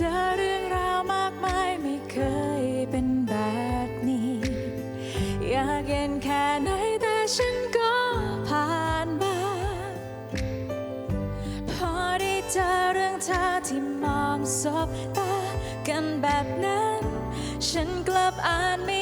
จอเรื่องราวมากมายไม่เคยเป็นแบบนี้ อยากเย็นแค่ไหนแต่ฉันก็ผ่านมาพอได้เจอเรื่องเธอที่มองสบตากันแบบนั้น ฉันกลับอ่านไม่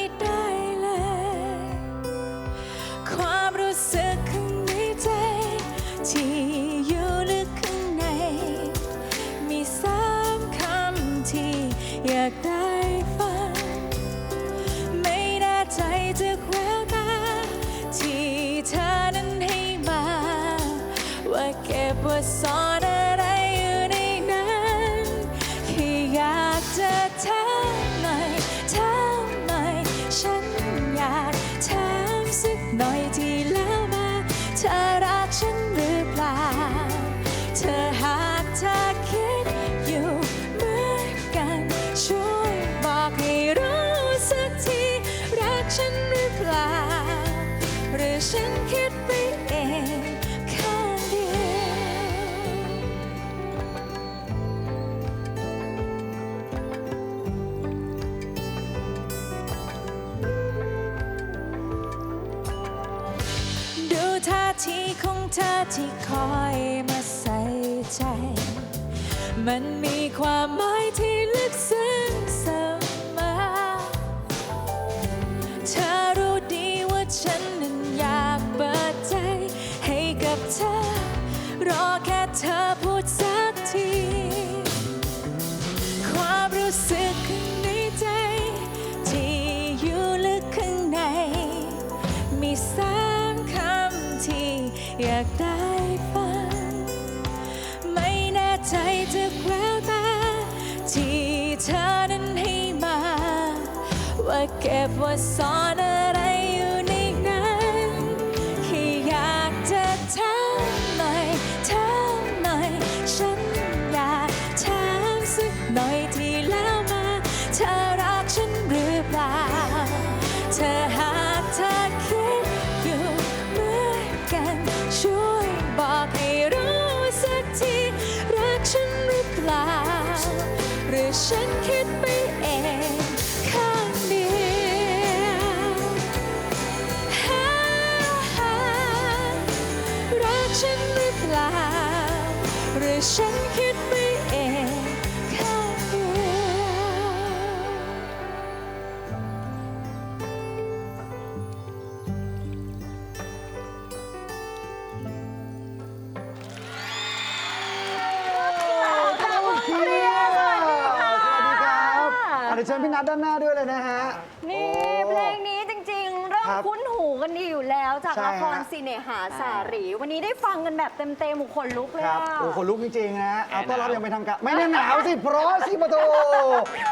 ว่าเเธอที่คอยมาใส่ใจ มันมีความหมายที่ลึกซึ้งเสมอ ว่าเก็บ ฉันหรือเปล่า หรือฉันคิดไปเองข้างเดียวสวัสดีครับอะเดี๋ยวเชิญพี่นัทด้านหน้าด้วยเลยนะฮะ นี่ โอ้ เพลงนี้จริงๆ เริ่มครับ คุ้นหู กันดีอยู่แล้วจากใช่ละครฮะสิเนหาสารี วันนี้ได้ฟังกันแบบเต็มๆหมู่คนลุกเลยครับ อะโอ้คนลุกจริง ๆ นะเอาต้อนรับอยังเป็นทางการ ไม่ได้หนาวสิ เพราะสิปะโต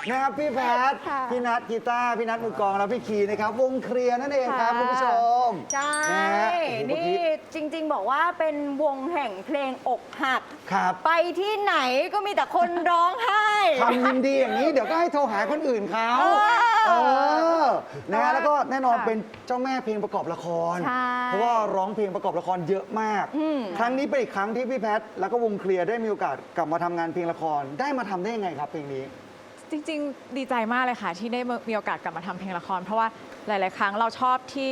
นะครับ พี่แพทค่ะพี่นัทกีตาร์พี่นัทมือกลอง แล้วพี่คีนะครับ วงเคลียร์นั่นเองครับคุณผู้ชมใช่ นะฮะโอ้โหเมื่อนี่กี้จริงๆบอกว่าเป็นวงแห่งเพลงอกหัก ครับไปที่ไหนก็มีแต่คนร้องไห้ทำยินดีอย่างนี้ เดี๋ยวก็ให้โทรหาคนอื่นเขา เออ เออนะฮะแล้วก็แน่นอนค่ะเป็นเจ้าแม่เพลงประกอบละคร ใช่เพราะว่าร้องเพลงประกอบละครเยอะมาก อืม ครั้งนี้เป็นอีกครั้งที่พี่แพทแล้วก็วงเคลียร์ได้มีโอกาสกลับมาทำงานเพลงละครได้มาทำได้ยังไงครับเพลงนี้ จริงๆ ดีใจมากเลยค่ะ ที่ได้มีโอกาสกลับมาทำเพลงละคร เพราะว่าหลาย ๆ ครั้งเราชอบที่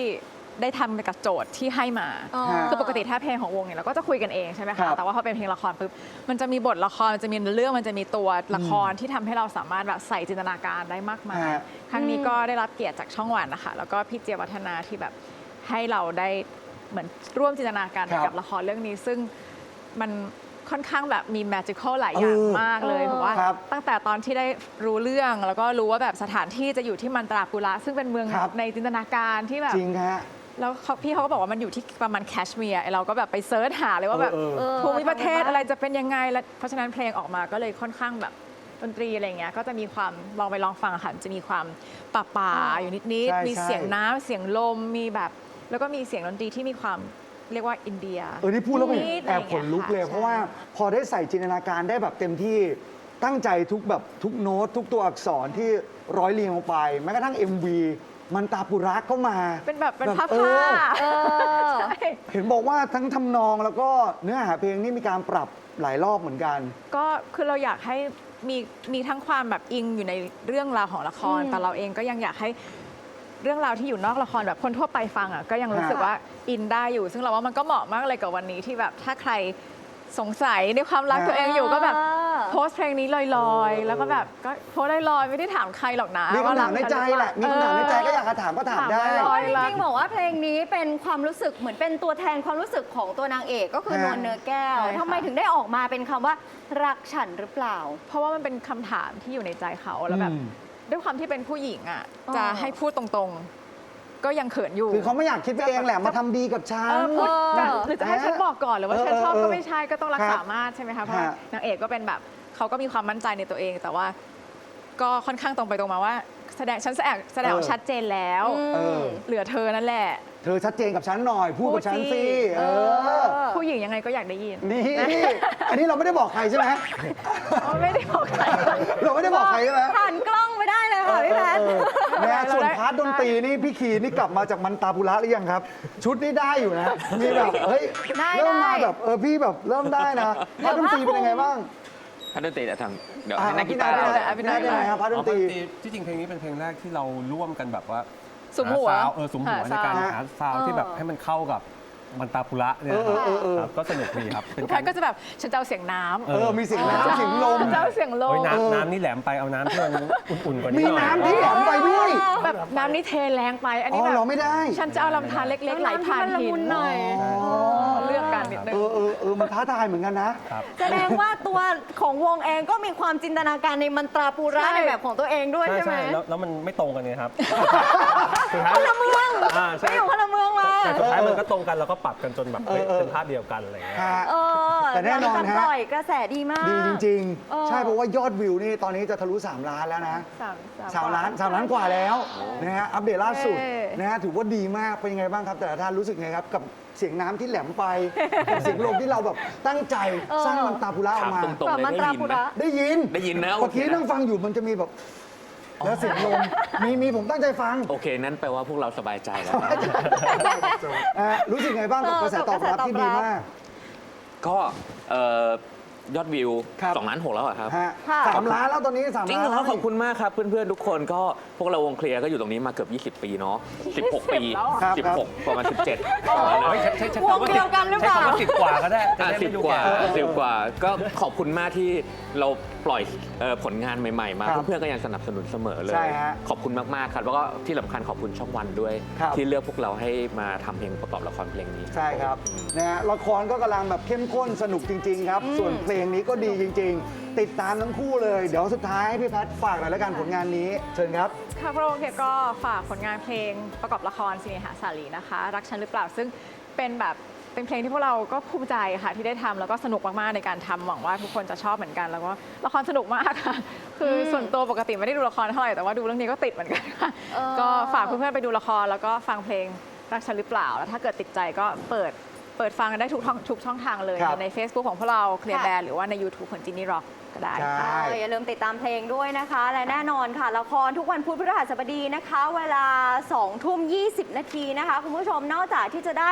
ได้ทำกับโจทย์ที่ให้มาอ๋อคือปกติถ้าเพลงของวงเนี่ยเราก็จะคุยกันเองใช่ไหมครัคะบแต่ว่าพอเป็นเพลงละครปุ๊บมันจะมีบทละครมันจะมีเรื่องมันจะมีตัวละครที่ทำให้เราสามารถแบบใส่จินตนาการได้มากมายฮะครั้งนี้ก็ได้รับเกียรติจากช่องวันนะคะ แล้วก็พี่เจียวัฒนาที่แบบให้เราได้เหมือนร่วมจินตนาการไปครับกับละครเรื่องนี้ซึ่งมันค่อนข้างแบบมีแมจิคอลหลายอย่างเออมากเลยเออผมว่าครับตั้งแต่ตอนที่ได้รู้เรื่องแล้วก็รู้ว่าแบบสถานที่จะอยู่ที่มันตราปุระซึ่งเป็นเมืองครับในจินตนาการที่แบบจริงฮะ แล้วเขาพี่เขาก็บอกว่ามันอยู่ที่ประมาณแคชเมียร์ไอ้เราก็แบบไปเซิร์ชหาเลยว่าแบบเออเออเออภูมิประเทศทำกันบ้างอะไรจะเป็นยังไงแล้วเพราะฉะนั้นเพลงออกมาก็เลยค่อนข้างแบบดนตรีอะไรเงี้ยก็จะมีความลองไปลองฟังอะค่ะจะมีความป่าป่าๆอยู่นิดใช่ๆมีใช่เสียงน้ำเสียงลมมีแบบ แล้วก็มีเสียงดนตรีที่มีความเรียกว่าอินเดียเออนี่พูดแล้วมันนิดๆแอบขนลุกเลยอะไรอย่างเงี้ยค่ะเพราะว่าพอได้ใส่จินตนาการได้แบบเต็มที่ตั้งใจทุกแบบทุกโน้ตทุกตัวอักษรที่ร้อยเรียงลงไป แม้กระทั่ง MV มันตาปุระก็มาเป็นแบบเป็นแบบผ้าเอผ้าอเออ ใช่ เห็นบอกว่าทั้งทำนองแล้วก็เนื้อหาเพลงนี่มีการปรับหลายรอบเหมือนกัน ก็คือเราอยากให้มีมีทั้งความแบบอิงอยู่ในเรื่องราวของละคร อืม แต่เราเองก็ยังอยากให้เรื่องราวที่อยู่นอกละครแบบคนทั่วไปฟังอะก็ยังรู้สึกค่ะว่าอินได้อยู่ ซึ่งเราว่ามันก็เหมาะมากเลยกับวันนี้ที่แบบถ้าใคร สงสัยในความรักตัวเองอยู่ก็แบบโพสต์เพลงนี้ลอยๆ แล้วก็แบบก็โพสต์ลอยๆไม่ได้ถามใครหรอกนะมีว่คำถามในใจแหละมีคำถามในใจก็อยากเจะถามก็ถามได้ถามเพลราะอยจริงๆบอกว่าเพลงนี้เป็นความรู้สึกเหมือนเป็นตัวแทนความรู้สึกของตัวนางเอกก็คือฮะนวลเนื้อแก้วใช่ค่ะทำไมถึงได้ออกมาเป็นคำว่ารักฉันหรือเปล่า เพราะว่ามันเป็นคำถามที่อยู่ในใจเขาแล้วแบบอืมด้วยความที่เป็นผู้หญิงอะอ๋อจะให้พูดตรงๆ ก็ยังเขินอยู่ คือเขาไม่อยากคิดไปเองแหละมาทำดีกับฉัเอนอพูดเออจะหรือจะให้ฉันบอกก่อนหรือว่าเออฉันชอบเออก็ไม่ใช่ก็ต้องรักครัษาบมาตรใช่ไหมคะเพราะว่าฮะ นางเอกก็เป็นแบบเขาก็มีความมั่นใจในตัวเอง แต่ว่า ก็ค่อนข้างตรงไปตรงมาว่า แสดงฉันแสดงแสดงออกชัดเจนแล้ว เออ เหลือเธอนั่นแหละ เธอชัดเจนกับฉันหน่อย พูดกับฉันพูดสิสิเออ ผู้หญิงยังไงก็อยากได้ยินนี่ อันนี้เราไม่ได้บอกใครใช่ไหม อ๋อไม่ได้บอกใคร เราไม่ได้บอกใครใช่ไหม ผ่านกล้อง ด้ส่วนพาร์ทดนตรีนี่พี่คีนี่กลับมาจากมันตาปุระหรือยังครับ ชุดนี่ได้อยู่นะมีแบบเฮ้ยได้เริ่มมาได้ แบบเออพี่แบบเริ่มได้นะพาร์ทดนตรีเป็นยังไงบ้างถ้าดนตรีเดี๋ยวทางเดี๋ยวอะให้นักกีพี่ตาร์นายเราได้พี่นายได้ไหมครับพาร์ทดนตรีอ๋อที่จริงเพลงนี้เป็นเพลงแรกที่เราร่วมกันแบบว่าสุมหัวาซาวด์เออสุมหัวหาในการซาวด์หาซาวด์ที่แบบให้มันเข้ากับ มันตาปุระเนี่ยเออเออเออ ครับก็สนุกดีครับเป็นทุกครั้งก็จะแบบฉันจะเอาเสียงน้ำเออมีเสียงน้ำเสียงลม ฉันจะเอาเสียงลเฮ้ยมน้ำน้ำนี่แหลมไปเอาน้ำที่มันอุ่นๆกว่านี้มีหน่อย น้ำที่แหลมไปด้วยแบบน้ำนี่เทแรงไป อันอ๋นี้อแบบ เราไม่ได้ ฉันจะเอาลำธารเล็กๆไหลผ่านหินหน่อยอ๋อเลือกกันนิดนึเองอเออเออมันท้าทายเหมือนกันนะครับแสดงว่าตัวของวงเองก็มีความจินตนาการในมันตราปูระใช่ ในแบบของตัวเองด้วยใช่ใช่ไหมใช่แล้วแล้วมันไม่ตรงกันไงครับ สุดท้ายคนละเมืองอ่าไปใช่อยู่คนละเมืองมา แต่สุดท้ายมันก็ตรงกันเราก็ปรับกันจนแบบเฮ้ยเออเออเป็นภาพเดียวกันอะไรอย่างเงี้ย ฮะ เออแต่แน่นอนหลังจากฮะปล่อยกระแสดีมาก ดีจริง เออ ๆ ใช่เพราะว่ายอดวิวนี่ตอนนี้จะทะลุ 3 ล้านแล้วนะสามสามล้านสามล้านกว่าแล้วนะฮะอัปเดตล่าสุดเย้ นะฮะถือว่าดีมากเป็นยังไงบ้างครับแต่ละท่านรู้สึกไงครับ กับเสียงน้ำที่แหลมไปกับเสียงลมที่เราแบบตั้งใจเออสร้างมันตาพุระออถามกมา ตรงแบบๆเลยมันได้ตรายินปูไหมระ ได้ยินได้ยินนะเมื่อกี้โอเคนะนั่งฟังอยู่มันจะมีแบบ แล้วเสียงลมมีมีผมตั้งใจฟังโอเค นั้นแปลว่าพวกเราสบายใจแล้ว อะรู้สึกไงบ้างกับเออกระแสตอบรับกับกระแสตอบที่ดีรับมาก ก็เอ่อยอดวิวครับ2ล้านหกแล้วเหรอครับ ฮะค่ะ สามล้านแล้วตอนนี้สามจริงล้านเหรแล้อวขอบคุณมากครับ เพื่อนๆ ทุกคนก็พวกเราวงเคลียร์ก็อยู่ตรงนี้มาเกือบ 20 ปีเนาะ16 ปีแล้วอะครับครับ16 ประมาณ 17เฮ้ยใช้ใช้ใช้วงคำว่าเดียวกันหรือเปล่าใช้คำว่าสิบกว่าก็ได้จะอะได้สิไม่บดูกว่าแก่ สิบกว่าก็ขอบคุณมากที่เรา ปล่อยเอ่อผลงานใหม่ๆ มาครับเพื่อนๆก็ยังสนับสนุนเสมอเลย ใช่ฮะขอบคุณมากๆครับแล้วก็ที่สำคัญขอบคุณช่องวันด้วย ครับ ที่เลือกพวกเราให้มาทำเพลงประกอบละครเพลงนี้ ใช่ครับนะฮะละครก็กำลังแบบเข้มข้นสนุกจริง ๆ ครับ ส่วนเพลงนี้ก็ดีจริง ๆ ติดตามทั้งคู่เลย เดี๋ยวสุดท้ายให้พี่แพทย์ฝากหน่อยแล้วกันผลงานนี้ เชิญครับ ค่ะพระองค์เทพก็ฝากผลงานเพลงประกอบละครสิเนหาสาลีนะคะ รักฉันหรือเปล่าซึ่งเป็นแบบ เป็นเพลงที่พวกเราก็ภูมิใจค่ะที่ได้ทำแล้วก็สนุกมากๆในการทำหวังว่าทุกคนจะชอบเหมือนกัน แล้วก็ละครสนุกมากค่ะ คืออส่วนตัวปกติไม่ได้ดูละครเท่าไหร่แต่ว่าดูเรื่องนี้ก็ติดเหมือนกันค่ะเออ ก็ฝากเพื่อนๆไปดูละครแล้วก็ฟังเพลงรักฉันหรือเปล่าแล้วถ้าเกิดติดใจก็เปิด เปิดฟังกันได้ทุกช่องทุกช่องทางเลย ครับใน Facebook ของพวกเราเคลียร์ค่ะ แบนหรือว่าใน YouTube ของจินนี่ร็อกก็ได้ใช่ เอออย่าลืมติดตามเพลงด้วยนะคะ และแน่นอนค่ะ ละครทุกวันพุธพฤหัสบดีนะคะ เวลา2ทุ่ม20 นาทีนะคะ คุณผู้ชมนอกจากที่จะได้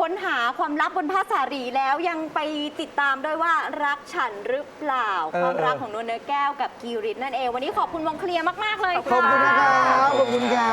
ค้นหาความลับบนผ้าสารีแล้วยังไปติดตามด้วยว่ารักฉันหรือเปล่า เออ ความรักของนวลเนื้อแก้วกับกีริตนั่นเอง วันนี้ขอบคุณวงเคลียร์มาก ๆ เลยขอบค่ะคุณนะครับ ขอบคุณครั